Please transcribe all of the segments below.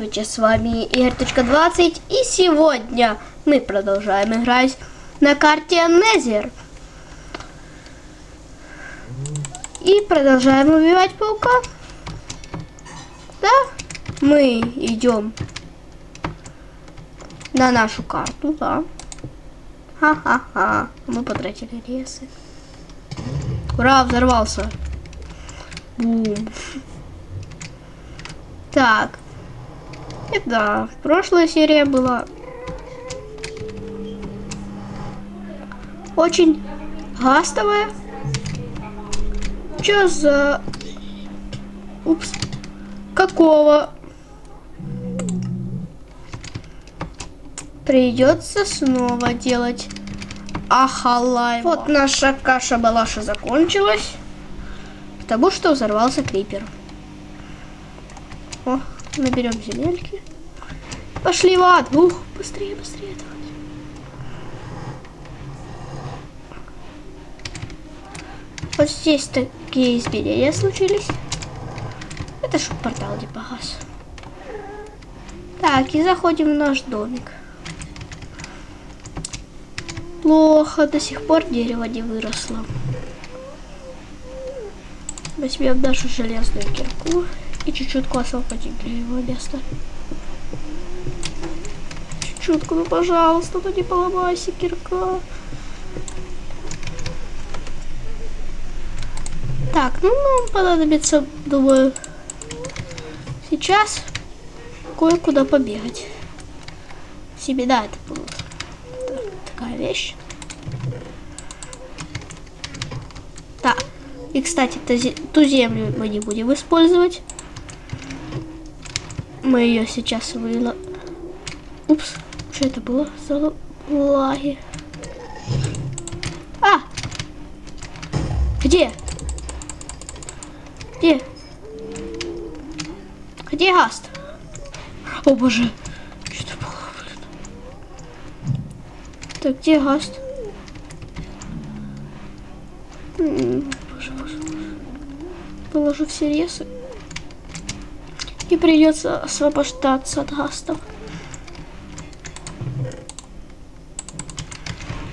Здравствуйте, с вами Игорь.20 и сегодня мы продолжаем играть на карте Незер. И продолжаем убивать паука. Да, мы идем на нашу карту, да. Ха-ха-ха, мы потратили ресы. Ура, взорвался. Бум. Так. Это прошлая серия была очень гастовая. Чё за... Упс. Какого? Придется снова делать ахалай. Вот наша каша-балаша закончилась. Потому что взорвался крипер. О, наберем земельки. Пошли в ад. Ух, быстрее, быстрее. Давай. Вот здесь такие изменения случились. Это ж портал не погас. Так, и заходим в наш домик. Плохо, до сих пор дерево не выросло. Возьмем нашу железную кирку и чуть-чутку освободим его места. Чуть-чутку, ну пожалуйста, ну не поломайся, кирка. Так, ну нам понадобится, думаю, сейчас кое-куда побегать. Себе, да, это была такая вещь. Так, и, кстати, ту землю мы не будем использовать. Мы ее сейчас выло... Упс, что это было за лаги? А! Где? Где? Где Гаст? О боже, что было, блин? Так, где Гаст? Положу все ресы. И придется освобождаться от гастов.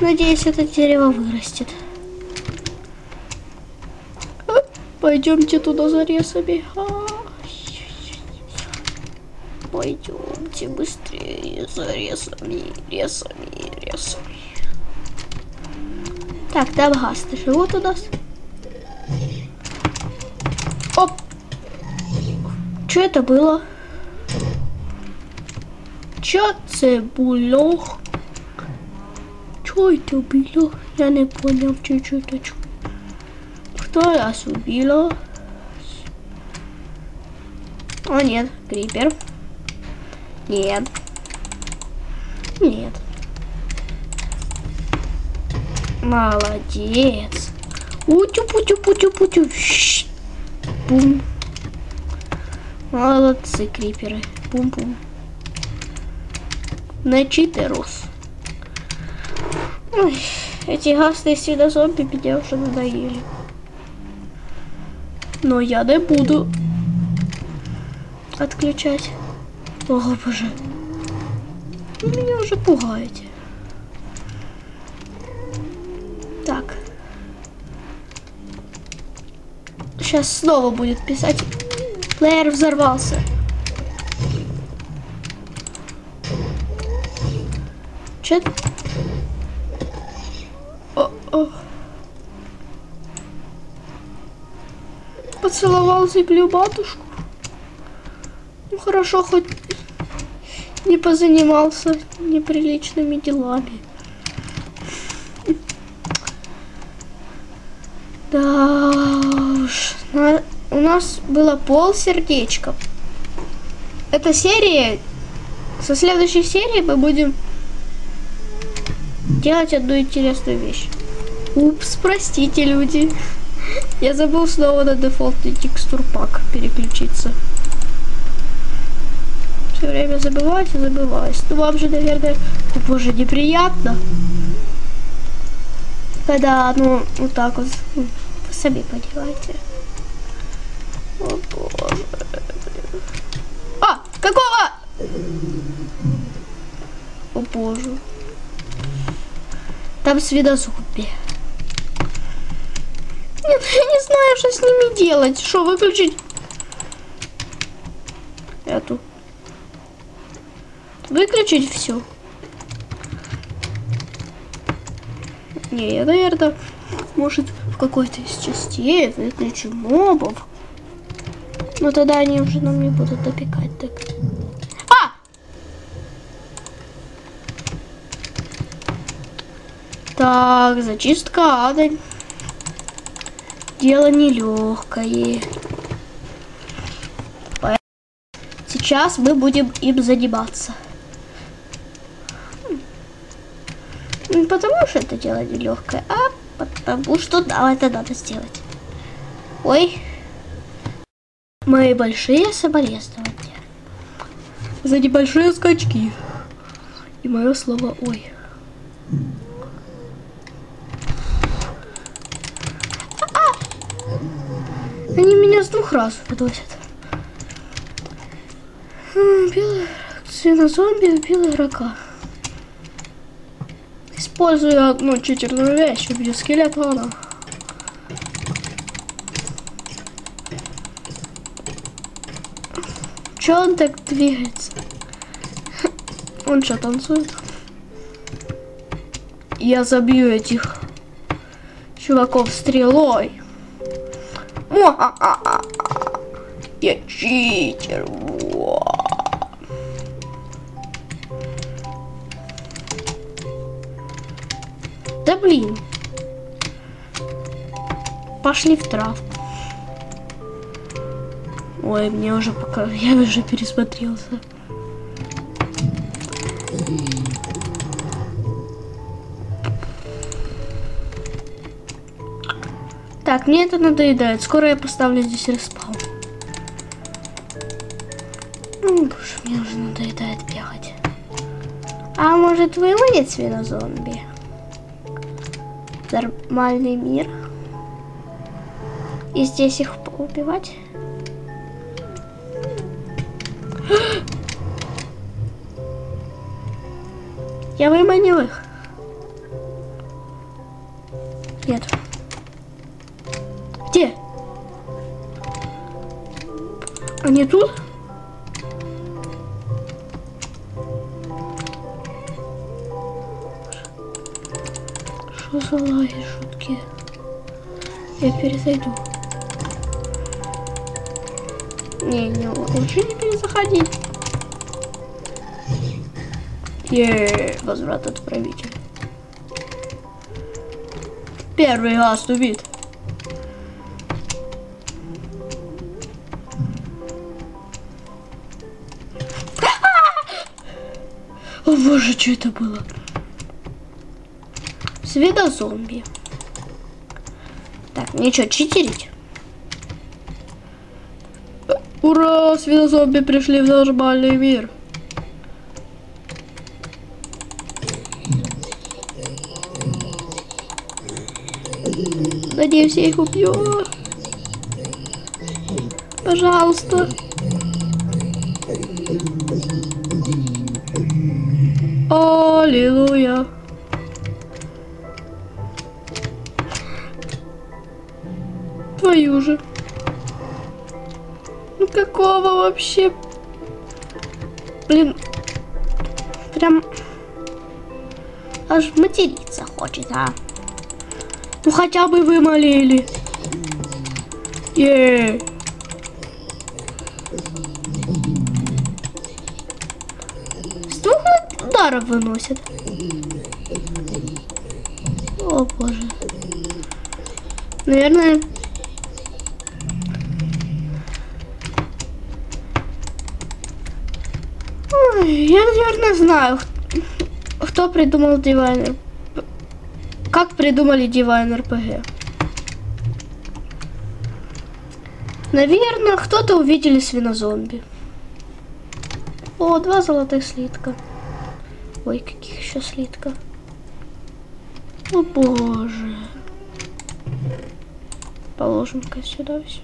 Надеюсь, это дерево вырастет. А, пойдемте туда за ресами. Пойдемте быстрее за ресами, ресами, ресами. Так, там гасты живут у нас. Что это было? Чё це було? Что это было? Я не понял чуть-чуть. Кто нас убила? О, нет, крипер. Нет. Нет. Молодец. Утю-путю-путю-путю. Бум. Молодцы, криперы. Бум-бум. Начитерус. Ой, эти гасные свинозомби меня уже надоели. Но я не буду отключать. О, боже. Вы меня уже пугаете. Так. Сейчас снова будет писать Плеер взорвался. Че? О -о. Поцеловал землю матушку. Ну хорошо, хоть не позанимался неприличными делами. Да уж, надо нас было пол сердечка. Эта серия, со следующей серии мы будем делать одну интересную вещь. Упс, простите, люди. Я забыл снова на дефолтный текстур пак переключиться. Все время забывать и забываюсь. Ну вам же, наверное, о, боже, неприятно. Когда, ну, вот так вот, сами понимаете. О боже. А! Какого? О боже. Там свинозомби. Нет, я не знаю, что с ними делать. Что, выключить? Эту. Выключить все. Не, я, наверное, может, в какой-то из частей выключу мобов. Но тогда они уже нам не будут допекать так. А! Так, зачистка ада. Дело нелегкое. Сейчас мы будем им заниматься. Не потому что это дело нелегкое, а потому что да, это надо сделать. Ой. Мои большие соболезнования. За небольшие скачки. И мое слово ой. Они меня с двух раз выносят. Белый свинозомби убил игрока. Использую одну читерную вещь, убью скелетона. Че он так двигается? Он что, танцует? Я забью этих чуваков стрелой. Я читер. Да блин. Пошли в травку. Ой, мне уже пока... Я уже пересмотрелся. Так, мне это надоедает. Скоро я поставлю здесь респаун. Ну, боже, мне уже надоедает бегать. А может выводит свинозомби? Нормальный мир. И здесь их убивать? Я выманил их. Нет. Где? Они тут? Что за лаги шутки? Я перезайду. Не, не, лучше не перезаходить. Еее, возврат отправителя. Первый гаст убит. О боже, что это было? Сведозомби. Так, мне что, читерить? Ура, свинозомби пришли в нормальный мир. Надеюсь, я их убью. Пожалуйста. Аллилуйя. Твою же. Ну какого вообще? Блин. Прям аж материться хочет, а. Ну хотя бы вы молили. Е. С двух ударов выносят. О боже. Наверное... я, наверное, знаю, кто придумал дивайнер. Как придумали дивайн РПГ? Наверное, кто-то увидели свинозомби. О, два золотых слитка. Ой, каких еще слитков. О боже. Положим-ка сюда все.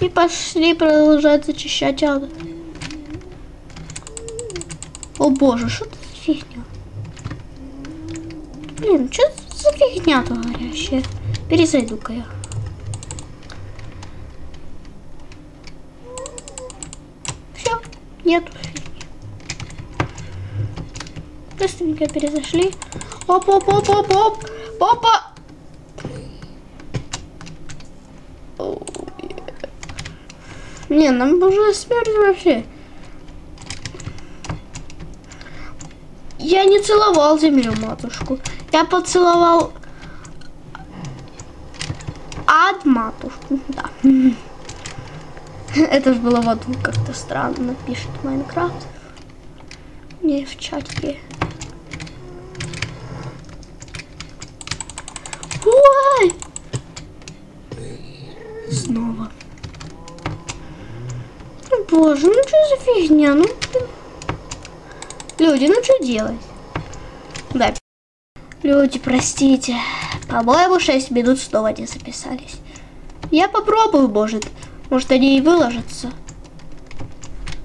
И пошли продолжать зачищать. О боже, что это за фигня? Блин, что за фигня-то горящая? Перезайду-ка я. Все, нету фигни. Быстренько перезашли. Оп-оп-оп-оп-оп! Опа! Не, нам уже смерть вообще. Я не целовал землю матушку. Я поцеловал ад матушку. Да. Это же было в аду как-то странно, пишет Майнкрафт. Не в чатике. Ой! Снова. Ну, боже, ну что за фигня? Ну, блин. Люди, ну что делать? Да. Люди, простите. По-моему, 6 минут снова не записались. Я попробую, может. Может, они и выложатся.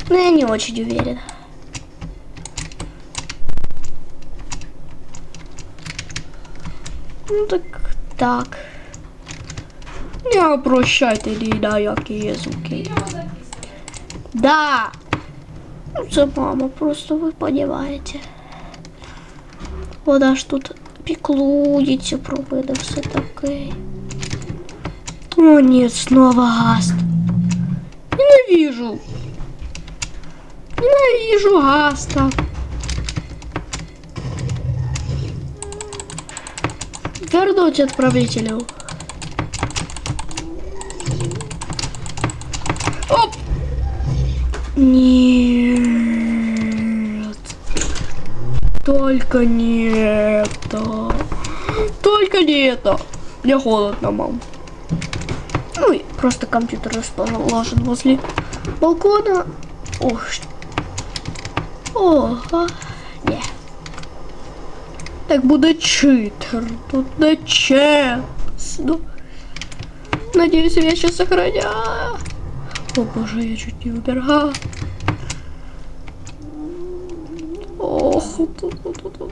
Но я не очень уверена. Ну так, так. Не обращайте ни на які языки. Да. Ну, це мама, просто вы понимаете. Вона ж тут піклується про мене все таке. О, нет, снова гаст. Ненавижу. Ненавижу гаста. Вернуть отправителю. Оп! Нет. Только не это. Только не это. Мне холодно, мам. Ну и просто компьютер расположен возле балкона. Ох. О, а, не. Так буде читер. Тут не честно. Надеюсь, я сейчас сохраняю. О боже, я чуть не умерла. Ох,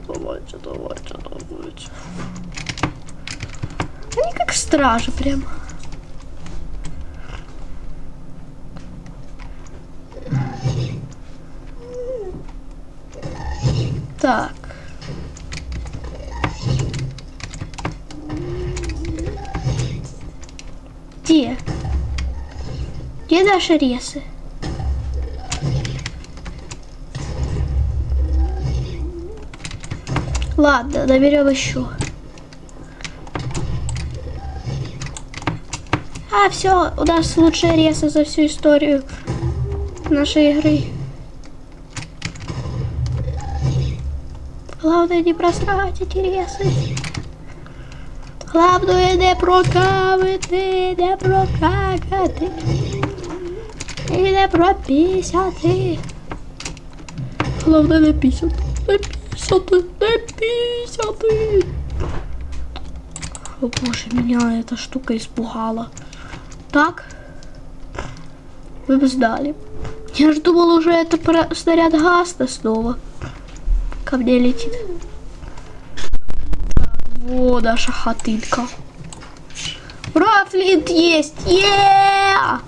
давайте, давайте, давайте. Они как стражи прям. Так. Где? Где наши ресы? Ладно, наберем еще. А, все, у нас лучшие ресы за всю историю нашей игры. Главное не просрать эти ресы. Главное не прокавити, не прокакати. І не пропісяти. Главное не пісяти, пісяти, не пісяти. О боже, меня эта штука испугала. Так. Вы бы сдали. Я же думал уже это про снаряд Гаста снова. Ко мне летит. Во, наша хатынка. Ура, есть! е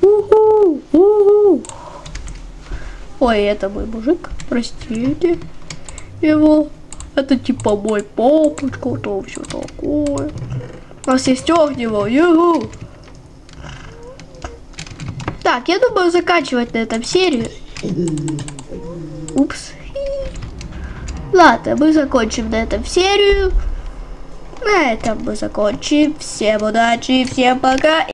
Уху! Уху! Ой, это мой мужик, простите его. Это типа мой папочка, то все такое. У нас есть огнево, югу. Так, я думаю заканчивать на этом серию. Упс. Ладно, мы закончим на этом серию. На этом мы закончим. Всем удачи, всем пока.